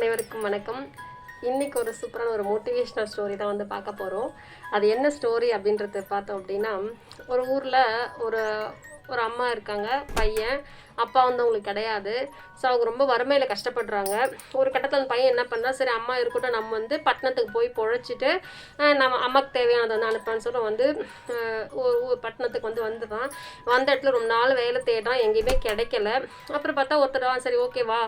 அனைவருக்கும் வணக்கம். இன்னைக்கு ஒரு சூப்பரான ஒரு மோட்டிவேஷ்னல் ஸ்டோரி தான் வந்து பார்க்க போகிறோம் அது என்ன ஸ்டோரி அப்படின்றத பார்த்தோம் அப்படின்னா ஒரு ஊரில் ஒரு ஒரு அம்மா இருக்காங்க பையன் அப்பா வந்து அவங்களுக்கு கிடையாது. ஸோ அவங்க ரொம்ப வறுமையில் கஷ்டப்படுறாங்க. ஒரு கட்டத்தில் அந்த பையன் என்ன பண்ணா சரி அம்மா இருக்கட்டும் நம்ம வந்து பட்டணத்துக்கு போய் பொழைச்சிட்டு நம்ம அம்மாவுக்கு தேவையானதை வந்து அனுப்பான்னு சொல்லி வந்து ஒரு பட்டணத்துக்கு வந்து வந்துடுறான். வந்த இடத்துல ரொம்ப நாள் வேலை தேடுறான் எங்கேயுமே கிடைக்கல. அப்புறம் பார்த்தா ஒருத்தர் சரி சரி ஓகேவா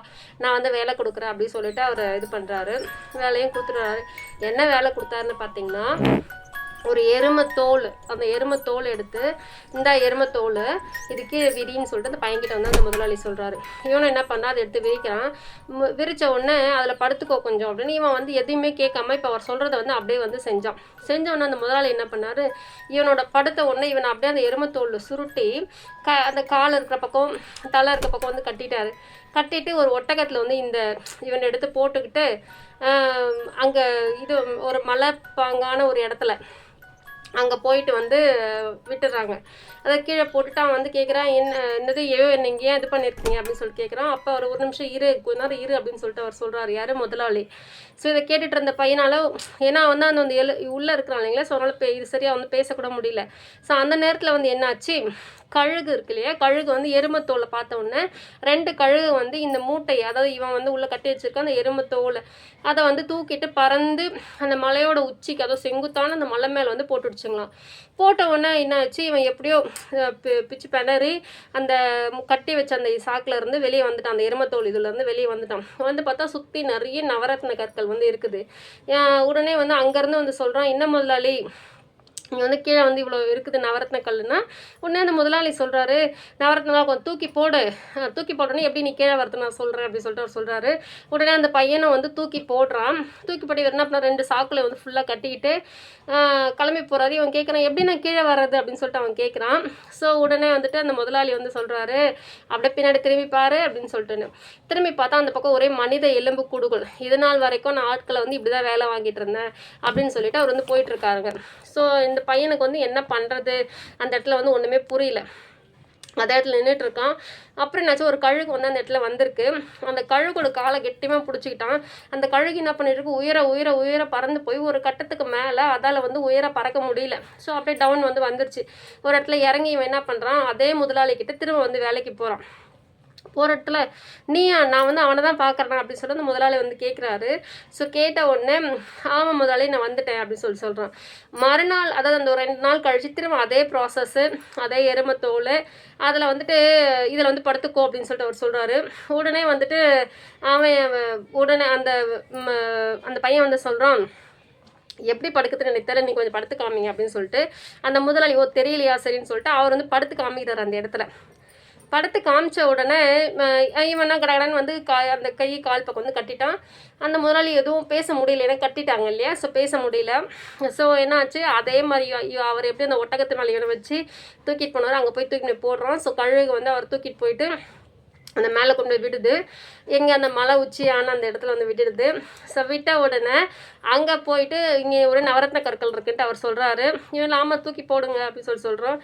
நான் வந்து வேலை கொடுக்குறேன் அப்படின்னு சொல்லிட்டு அவர் இது பண்ணுறாரு வேலையும் கொடுத்துட்றாரு. என்ன வேலை கொடுத்தாருன்னு பார்த்தீங்கன்னா ஒரு எருமை தோல் அந்த எருமை தோல் எடுத்து இந்த எருமை தோல் இதுக்கு விரின்னு சொல்லிட்டு அந்த பையன்கிட்ட வந்து அந்த முதலாளி சொல்கிறாரு இவனும் என்ன பண்ணா அதை எடுத்து விரிக்கிறான். விரித்த உடனே அதில் படுத்துக்கோ கொஞ்சம் அப்படின்னு இவன் வந்து எதையுமே கேட்காம இப்போ அவர் சொல்கிறத வந்து அப்படியே வந்து செஞ்சான். செஞ்ச உடனே அந்த முதலாளி என்ன பண்ணாரு இவனோட படுத்த உடனே இவனை அப்படியே அந்த எருமை தோல் சுருட்டி க அந்த கால் இருக்கிற பக்கம் தலை இருக்கிற பக்கம் வந்து கட்டிட்டாரு. கட்டிட்டு ஒரு ஒட்டகத்தில் வந்து இந்த இவனை எடுத்து போட்டுக்கிட்டு அங்கே இது ஒரு மலைப்பாங்கான ஒரு இடத்துல அங்கே போயிட்டு வந்து விட்டுடுறாங்க அதை கீழே போட்டுட்டு அவன் வந்து கேட்குறான் என்ன என்னது ஏ என்ன ஏன் இது பண்ணியிருக்கீங்க அப்படின்னு சொல்லிட்டு கேட்குறான் அப்போ அவர் ஒரு நிமிஷம் இரு கொஞ்ச நேரம் இரு அப்படின்னு சொல்லிட்டு அவர் சொல்கிறார் யார் முதலாளி? ஸோ இதை கேட்டுட்டு இருந்த பையனால ஏன்னா வந்து அந்த வந்து எழு உள்ளே இருக்கிறான் இல்லைங்களா? ஸோ அதனால் பே- இது சரியாக வந்து பேசக்கூட முடியல. ஸோ அந்த நேரத்தில் வந்து என்னாச்சு? கழுகு இருக்கு இல்லையா? கழுகு வந்து எருமத்தோலை பார்த்த உடனே ரெண்டு கழுகு வந்து இந்த மூட்டையை அதாவது இவன் வந்து உள்ளே கட்டி வச்சிருக்க அந்த எருமத்தோலை. அதை வந்து தூக்கிட்டு பறந்து அந்த மலையோட உச்சிக்கு அதோ செங்குத்தான அந்த மலை மேலே வந்து போட்டு வச்சுங்களாம் போட்ட உடனே என்ன ஆச்சு? இவன் எப்படியோ பி- பிச்சு பிணறி அந்த கட்டி வச்ச அந்த சாக்கில் இருந்து வெளியே வந்துட்டான். அந்த எருமத்தோல் இதுல இருந்து வெளியே வந்துட்டான். வந்து பார்த்தா சுற்றி நிறைய நவரத்ன கற்கள் வந்து இருக்குது. உடனே வந்து அங்கேருந்து வந்து சொல்கிறான் என்ன முதலாளி இங்கே வந்து கீழே வந்து இவ்வளோ இருக்குது நவரத்ன கல்லுனா உடனே அந்த முதலாளி சொல்கிறாரு நவரத்னலாம் கொஞ்சம் தூக்கி போடு. தூக்கி போட்டோன்னே எப்படி நீ கீழே வரத்து நான் சொல்கிறேன் அப்படின்னு சொல்லிட்டு அவர் சொல்கிறாரு உடனே அந்த பையனை வந்து தூக்கி போடுறான். தூக்கி போட்டு என்ன பண்ணா ரெண்டு சாக்கில் வந்து ஃபுல்லாக கட்டிக்கிட்டு கிளம்பி போகிறாரு இவன் கேட்குறான் எப்படி நான் கீழே வர்றது? அப்படின்னு சொல்லிட்டு அவன் கேட்குறான் ஸோ உடனே வந்துட்டு அந்த முதலாளி வந்து சொல்கிறாரு அப்படியே பின்னாடி திரும்பி பாரு அப்படின்னு சொல்லிட்டு திரும்பி பார்த்தா அந்த பக்கம் ஒரே மனித எலும்பு கூடுகள். இது நாள் வரைக்கும் நான் ஆட்களை வந்து இப்படி தான் வேலை வாங்கிட்டு இருந்தேன் அப்படின்னு சொல்லிட்டு அவர் வந்து போயிட்டு இருக்காருங்க. ஸோ இந்த பையனுக்கு வந்து என்ன பண்ணுறது அந்த இடத்துல வந்து ஒன்றுமே புரியல. அதே இடத்துல நின்றுட்டு இருக்கான். அப்புறம் என்னாச்சும் ஒரு கழுகு வந்து அந்த இடத்துல வந்திருக்கு. அந்த கழுகோட காலை கெட்டியமாக பிடிச்சிக்கிட்டான். அந்த கழுகு என்ன பண்ணிட்டு இருக்கு? உயர உயர உயர பறந்து போய் ஒரு கட்டத்துக்கு மேலே அதால் வந்து உயர பறக்க முடியல. ஸோ அப்படியே டவுன் வந்து வந்துருச்சு. ஒரு இடத்துல இறங்கி இவன் என்ன பண்ணுறான் அதே முதலாளிக்கிட்ட திரும்ப வந்து வேலைக்கு போகிறான் போகிற இடத்துல நீயா நான் வந்து அவனை தான் பார்க்குறேன் அப்படின்னு சொல்லி அந்த முதலாளி வந்து கேட்குறாரு ஸோ கேட்ட உடனே ஆமாம் முதலாளி நான் வந்துட்டேன் அப்படின்னு சொல்லி சொல்கிறான் மறுநாள் அதாவது அந்த ஒரு ரெண்டு நாள் கழிச்சு திரும்ப அதே ப்ராசஸ்ஸு அதே எருமத்தோல் அதில் வந்துட்டு இதில் வந்து படுத்துக்கோ அப்படின்னு சொல்லிட்டு அவர் சொல்கிறாரு உடனே வந்துட்டு அவன் உடனே அந்த அந்த பையன் வந்து சொல்கிறான் எப்படி படுக்குதுன்னு எனக்கு தெரியல நீ கொஞ்சம் படுத்து காமிங்க அப்படின்னு சொல்லிட்டு அந்த முதலாளி ஓ தெரியலையா? சரின்னு சொல்லிட்டு அவர் வந்து படுத்து காமிக்கிறார் அந்த இடத்துல. படத்தை காமிச்ச உடனே இவனா கடகடன் வந்து கா அந்த கை கால் பக்கம் வந்து கட்டிட்டான். அந்த முதலாளி எதுவும் பேச முடியல. ஏன்னா கட்டிட்டாங்க இல்லையா? ஸோ பேச முடியல. ஸோ என்னாச்சு? அதே மாதிரி அவர் எப்படி அந்த ஒட்டகத்து இவனை வச்சு தூக்கிட்டு போனார் அங்கே போய் தூக்கிட்டு போடுறோம் போடுறான். ஸோ கழுகு வந்து அவர் தூக்கிட்டு போயிட்டு அந்த மேலே கொண்டு போய் விடுது. எங்கே அந்த மலை உச்சியான அந்த இடத்துல வந்து விட்டுடுது. ஸோ விட்ட உடனே அங்கே போயிட்டு இங்கே ஒரு நவரத்ன கற்கள் இருக்குன்ட்டு அவர் சொல்கிறாரு இவன் ஆமாம் தூக்கி போடுங்க அப்படின்னு சொல்லி சொல்கிறோம்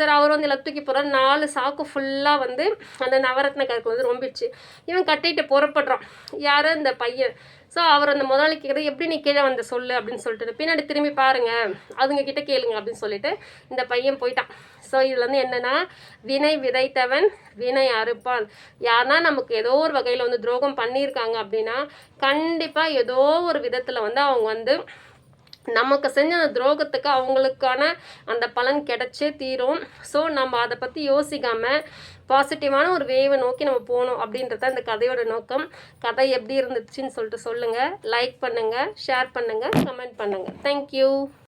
சரி அவர் வந்து எல்லாம் தூக்கி போகிறார் நாலு சாக்கு ஃபுல்லாக வந்து அந்த நவரத்ன கற்கள் வந்து ரொம்பிடுச்சு. இவன் கட்டிட்டு புறப்படுறான். யார்? இந்த பையன். ஸோ அவர் அந்த முதலாளி கேட்குறது எப்படி நீ கீழே வந்த சொல்லு அப்படின்னு சொல்லிட்டு பின்னாடி திரும்பி பாருங்க. அதுங்க கிட்ட கேளுங்க அப்படின்னு சொல்லிட்டு இந்த பையன் போயிட்டான். ஸோ இதில் வந்து என்னென்னா வினை விதைத்தவன் வினை அறுப்பான். யாருன்னா நமக்கு ஏதோ ஒரு வகையில் வந்து துரோகம் பண்ணியிருக்காங்க அப்படின்னா கண்டிப்பாக ஏதோ ஒரு விதத்தில் வந்து அவங்க வந்து நமக்கு செஞ்ச அந்த துரோகத்துக்கு அவங்களுக்கான அந்த பலன் கிடைச்சே தீரும். ஸோ நம்ம அதை பற்றி யோசிக்காமல் பாசிட்டிவான ஒரு வேவை நோக்கி நம்ம போகணும் அப்படின்றது இந்த கதையோட நோக்கம். கதை எப்படி இருந்துச்சுன்னு சொல்லிட்டு சொல்லுங்கள் லைக் பண்ணுங்கள் ஷேர் பண்ணுங்கள் கமெண்ட் பண்ணுங்கள் தேங்க்யூ